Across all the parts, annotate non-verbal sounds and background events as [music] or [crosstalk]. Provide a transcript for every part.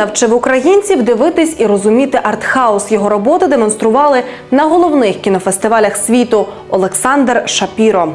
Навчив українців дивитись і розуміти артхаус. Його роботи демонстрували на головних кінофестивалях світу Олександр Шапіро.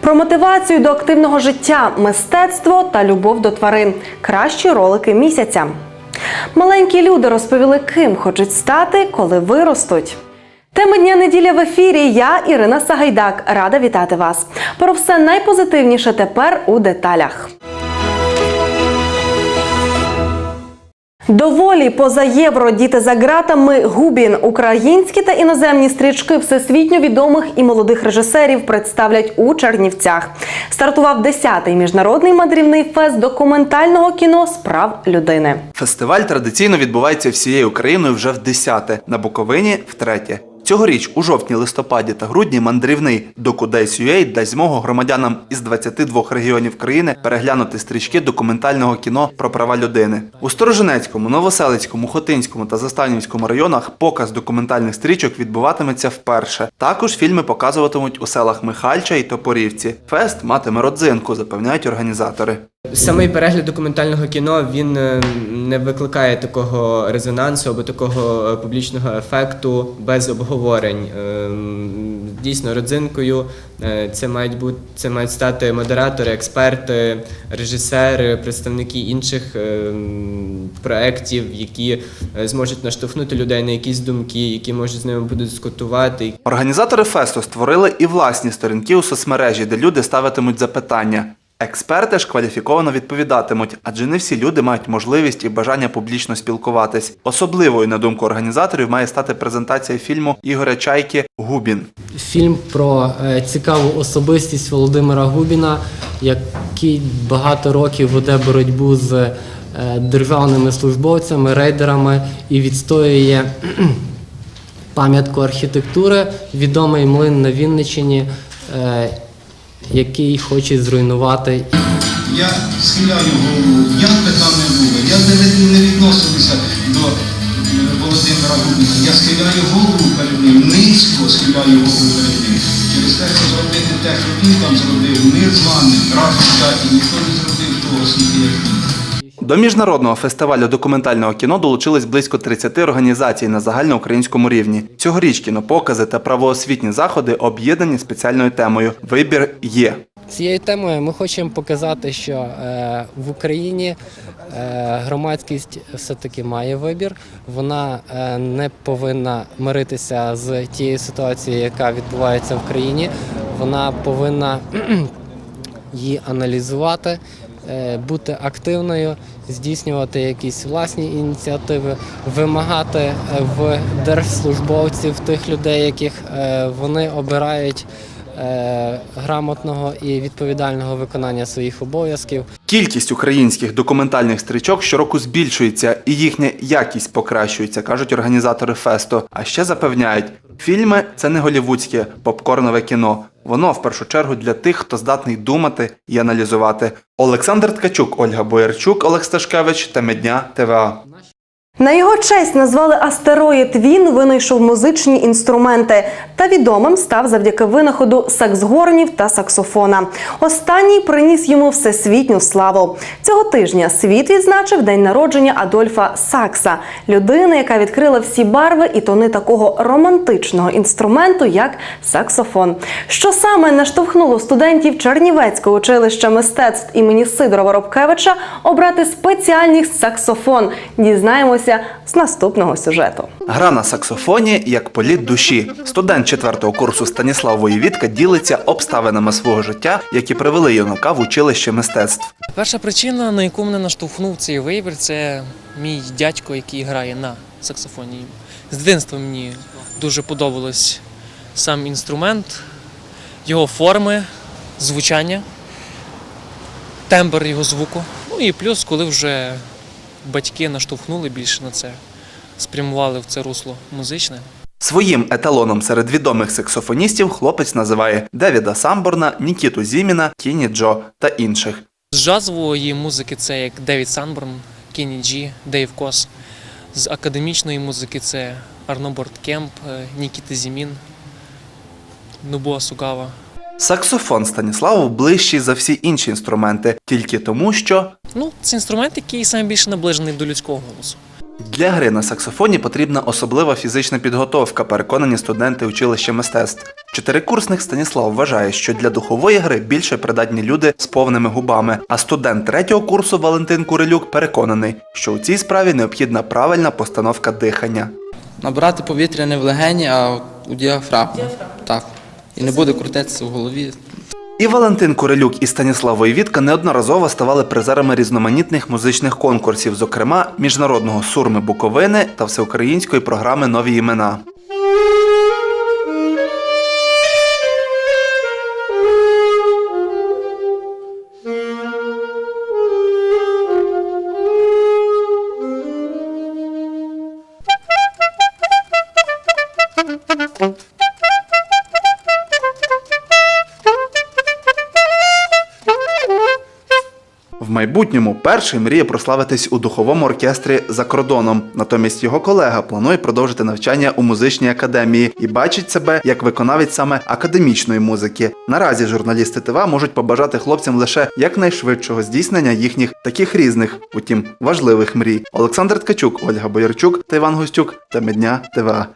Про мотивацію до активного життя, мистецтво та любов до тварин. Кращі ролики місяця. Маленькі люди розповіли, ким хочуть стати, коли виростуть. Теми дня неділя в ефірі. Я Ірина Сагайдак. Рада вітати вас. Про все найпозитивніше тепер у деталях. Доволі поза євро діти за ґратами Губін. Українські та іноземні стрічки всесвітньо відомих і молодих режисерів представлять у Чернівцях. Стартував 10-й міжнародний мандрівний фест документального кіно справ людини. Фестиваль традиційно відбувається всією Україною вже в 10-те, на Буковині втретє. Цьогоріч у жовтні, листопаді та грудні мандрівний Докудейс.UA дасть змогу громадянам із 22 регіонів країни переглянути стрічки документального кіно про права людини. У Сторожинецькому, Новоселицькому, Хотинському та Застанівському районах показ документальних стрічок відбуватиметься вперше. Також фільми показуватимуть у селах Михальча і Топорівці. Фест матиме родзинку, запевняють організатори. Самий перегляд документального кіно він е, не викликає такого резонансу або такого е, публічного ефекту без обговорень. Ем, Дійсно, родзинкою е, це мають бути це мають стати модератори, експерти, режисери, представники інших ем, проєктів, які зможуть наштовхнути людей на якісь думки, які можуть з ними будуть дискутувати. Організатори фесту створили і власні сторінки у соцмережі, де люди ставитимуть запитання. Експерти ж кваліфіковано відповідатимуть, адже не всі люди мають можливість і бажання публічно спілкуватись. Особливою, на думку організаторів, має стати презентація фільму Ігоря Чайки Губін. Фільм про е, цікаву особистість Володимира Губіна, який багато років веде боротьбу з е, державними службовцями, рейдерами і відстоює пам'ятку архітектури, відомий млин на Вінниччині, е, який хоче зруйнувати Я схиляю голову, би там не було. Я не, відносився до е, Володимира Губіна. Я схиляю голову перед ним, низько схиляю голову перед ним. Через те, що зробити те, що він там зробив, мир з вами, разом статі, ніхто не зробив того, скільки як він. До міжнародного фестивалю документального кіно долучились близько 30 організацій на загальноукраїнському рівні. Цьогоріч кінопокази та правоосвітні заходи об'єднані спеціальною темою Вибір є. Цією темою ми хочемо показати, що е, в Україні е, громадськість все-таки має вибір. Вона е, не повинна миритися з тією ситуацією, яка відбувається в країні. Вона повинна [clears throat] її аналізувати, бути активною, здійснювати якісь власні ініціативи, вимагати е, в держслужбовців тих людей, яких е, вони обирають грамотного і відповідального виконання своїх обов'язків. Кількість українських документальних стрічок щороку збільшується і їхня якість покращується, кажуть організатори фесту. А ще запевняють, фільми це не голівудське попкорнове кіно. Воно в першу чергу для тих, хто здатний думати і аналізувати. Олександр Ткачук, Ольга Боярчук, Олег Сташкевич та Медня ТВА. На його честь назвали астероїд. Він винайшов музичні інструменти та відомим став завдяки винаходу саксгорнів та саксофона. Останній приніс йому всесвітню славу. Цього тижня світ відзначив день народження Адольфа Сакса, людини, яка відкрила всі барви і тони такого романтичного інструменту, як саксофон. Що саме наштовхнуло студентів Чернівецького училища мистецтв імені Сидора Воробкевича обрати спеціальний саксофон? Дізнаємося з наступного сюжету. Гра на саксофоні як політ душі. Студент четвертого курсу Станіслав Воєвідка ділиться обставинами свого життя, які привели юнака в училище мистецтв. Перша причина, на яку мене наштовхнув цей вибір, це мій дядько, який грає на саксофоні. З дитинства мені дуже подобалось сам інструмент, його форми, звучання, тембр його звуку. Ну і плюс, коли вже батьки наштовхнули більше на це, спрямували в це русло музичне. Своїм еталоном серед відомих саксофоністів хлопець називає Девіда Самборна, Нікіту Зіміна, Кіні Джо та інших. З джазової музики це як Девід Санборн, Кенні Джі, Дейв Кос. З академічної музики це Арно Борткемп, е, Нікіта Зімін, Нубуа Сугава. Саксофон Станіславу ближчий за всі інші інструменти, тільки тому, що Ну, це інструмент, який найбільше наближений до людського голосу. Для гри на саксофоні потрібна особлива фізична підготовка, переконані студенти училища мистецтв. Чотирикурсник Станіслав вважає, що для духової гри більше придатні люди з повними губами. А студент третього курсу Валентин Курилюк переконаний, що у цій справі необхідна правильна постановка дихання. Набирати повітря не в легені, а у діафрагму. Так. І не буде крутитися в голові. І Валентин Курилюк і Станіслав Воєвідка неодноразово ставали призерами різноманітних музичних конкурсів, зокрема міжнародного сурми Буковини та всеукраїнської програми Нові імена. Майбутньому перший мріє прославитись у духовому оркестрі за кордоном. Натомість його колега планує продовжити навчання у музичній академії і бачить себе як виконавець саме академічної музики. Наразі журналісти ТВА можуть побажати хлопцям лише якнайшвидшого здійснення їхніх таких різних, утім важливих мрій. Олександр Ткачук, Ольга Боярчук та Іван Гостюк. Теми дня ТВА.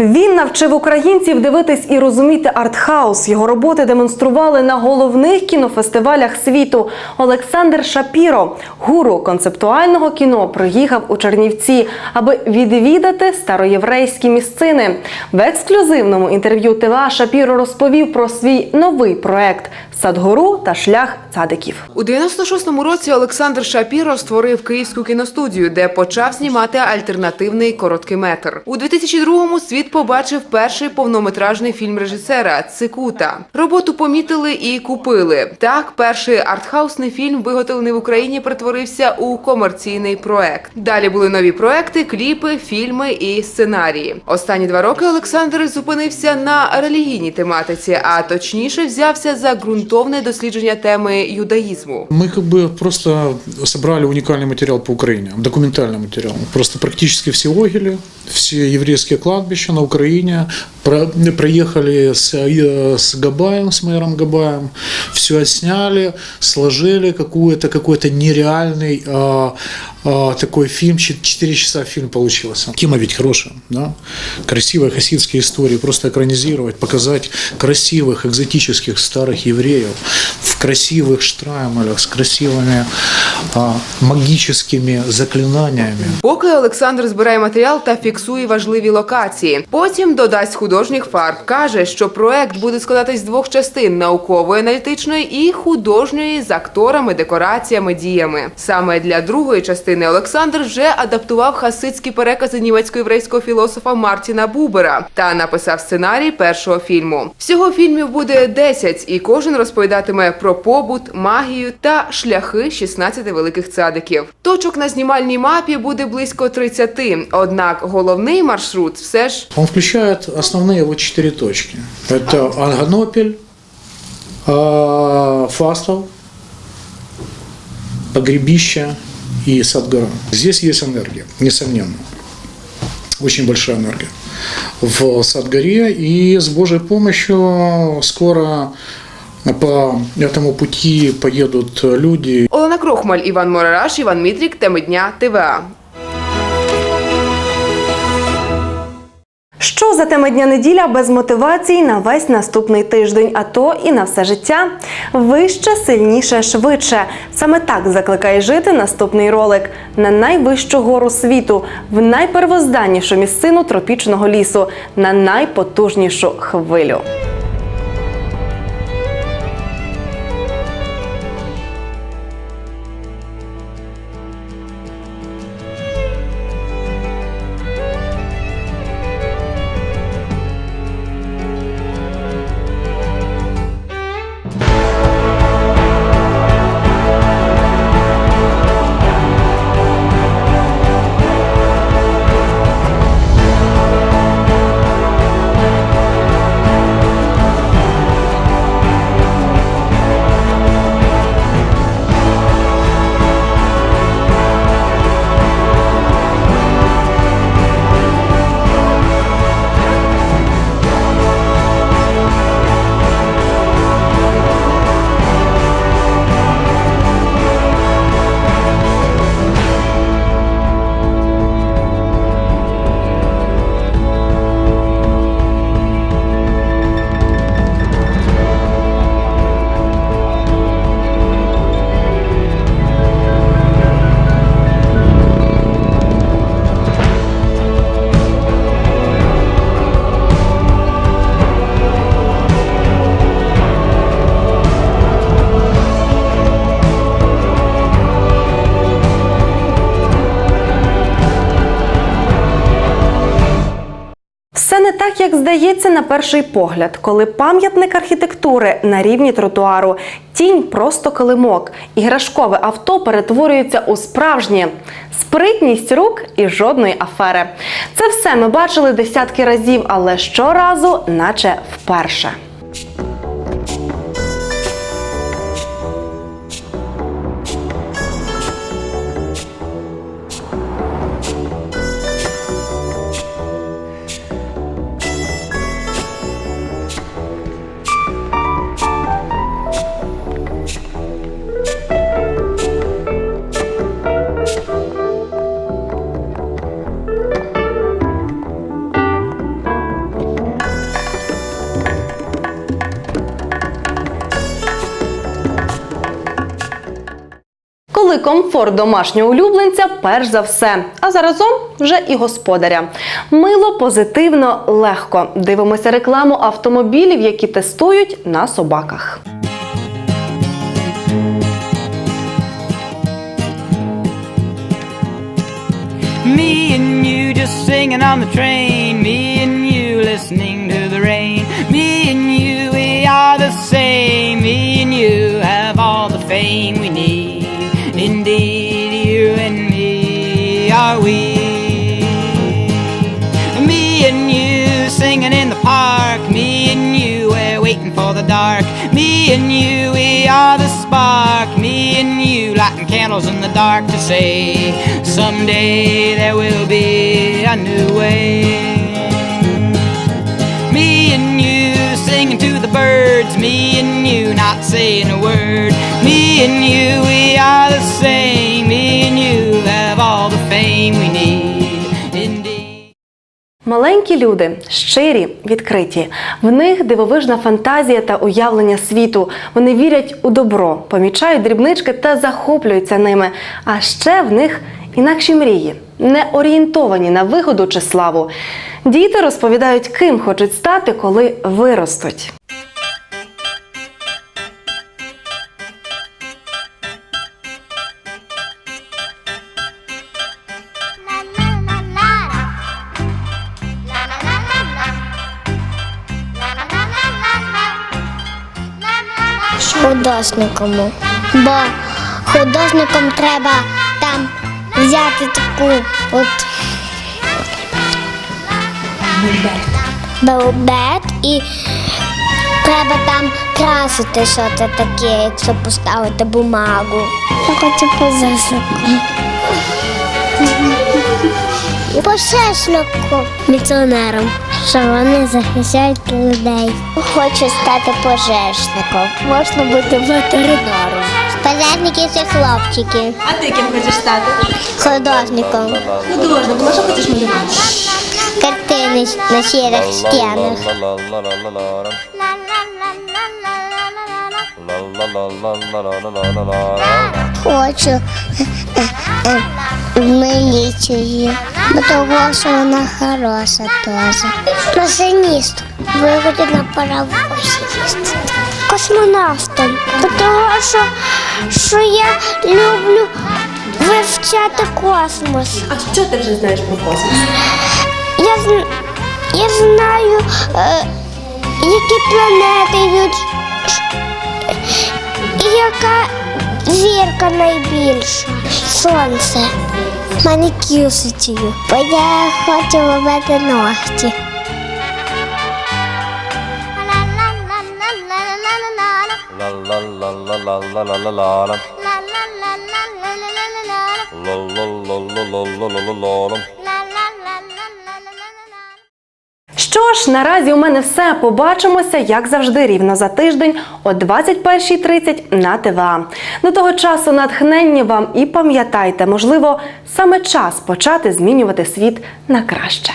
Він навчив українців дивитись і розуміти артхаус. Його роботи демонстрували на головних кінофестивалях світу. Олександр Шапіро, гуру концептуального кіно, приїхав у Чернівці, аби відвідати староєврейські місцини. В ексклюзивному інтерв'ю ТВА Шапіро розповів про свій новий проект Садгору та шлях цадиків. У 96-му році Олександр Шапіро створив київську кіностудію, де почав знімати альтернативний короткий метр. У 2002-му світ побачив перший повнометражний фільм режисера Цикута. Роботу помітили і купили. Так, перший артхаусний фільм, виготовлений в Україні, перетворився у комерційний проект. Далі були нові проекти, кліпи, фільми і сценарії. Останні два роки Олександр зупинився на релігійній тематиці, а точніше взявся за ґрунтовне дослідження теми юдаїзму. Мы как бы просто собрали уникальный материал по Украине, документальный материал. Просто практически все огели, все еврейские кладбища на Украине. Про- проехали с, э, с Габаем, с мэром Габаем, все отсняли, сложили какую-то, какой-то нереальный а, а, такой фильм, 4 часа фильм получился. Тема ведь хорошая, да? Красивые хасидские истории, просто экранизировать, показать красивых, экзотических старых евреев в красивых штраймелях, с красивыми а, магическими заклинаниями. Поки Олександр збирає матеріал та фіксує важливі локації. Потім додасть художніх фарб. Каже, що проект буде складатись з двох частин: наукової, аналітичної і художньої з акторами, декораціями, діями. Саме для другої частини Олександр вже адаптував хасидські перекази німецько-єврейського філософа Мартіна Бубера та написав сценарій першого фільму. Всього фільмів буде 10, і кожен розповідатиме про побут, магію та шляхи 16 великих цадиків. Точок на знімальній мапі буде близько 30, однак головний маршрут все ж Он включает основные вот четыре точки. Это Анганопель, а, Фастов, Погребище и Садгора. Здесь есть энергия, несомненно. Очень большая энергия в Садгоре. И с Божьей помощью скоро по этому пути поедут люди Олена Крохмаль, Іван Морараш, Іван Мітрік, теми дня ТВА. Що за тема дня неділя без мотивації на весь наступний тиждень, а то і на все життя? Вище, сильніше, швидше. Саме так закликає жити наступний ролик на найвищу гору світу, в найпервозданнішу місцину тропічного лісу, на найпотужнішу хвилю. Як здається на перший погляд, коли пам'ятник архітектури на рівні тротуару, тінь просто килимок, іграшкове авто перетворюється у справжнє. Спритність рук і жодної афери. Це все ми бачили десятки разів, але щоразу, наче вперше. Коли комфорт домашнього улюбленця перш за все, а заразом вже і господаря. Мило, позитивно, легко. Дивимося рекламу автомобілів, які тестують на собаках. Me and you just singing on the train. Me and you listening to the rain. Me and you, we are the same. Are we. Me and you singing in the park. Me and you, we're waiting for the dark. Me and you, we are the spark. Me and you, lighting candles in the dark to say, someday there will be a new way. Me and you singing to the birds. Me and you not saying a word. Me and you, we are Маленькі люди щирі, відкриті. В них дивовижна фантазія та уявлення світу. Вони вірять у добро, помічають дрібнички та захоплюються ними. А ще в них інакші мрії, не орієнтовані на вигоду чи славу. Діти розповідають, ким хочуть стати, коли виростуть. Художником. Бо художником треба там взяти таку от белбет і треба там красити що це таке, якщо поставити бумагу. Я хочу позасликом. Пожежником. Міціонером. Що вони захищають людей. Хочу стати пожежником. Можна бути ветеринаром. Пожежники це хлопчики. А ти ким хочеш стати? Художником. Художником, а що хочеш малювати? Картини на сірих стінах. Хочу е, е, в міліцію, бо того, що вона хороша теж. Машиніст. Виходить на паровозі їздити. Космонавтом. Бо того, що, що я люблю вивчати космос. А що ти вже знаєш про космос? Я, зн- я знаю, е, які планети йдуть, і яка зірка найбільша. Сонце. Манікюсицію. Бо я хочу робити ногті. Що ж, наразі у мене все. Побачимося, як завжди, рівно за тиждень о 21.30 на ТВА. До того часу натхнення вам і пам'ятайте, можливо, саме час почати змінювати світ на краще.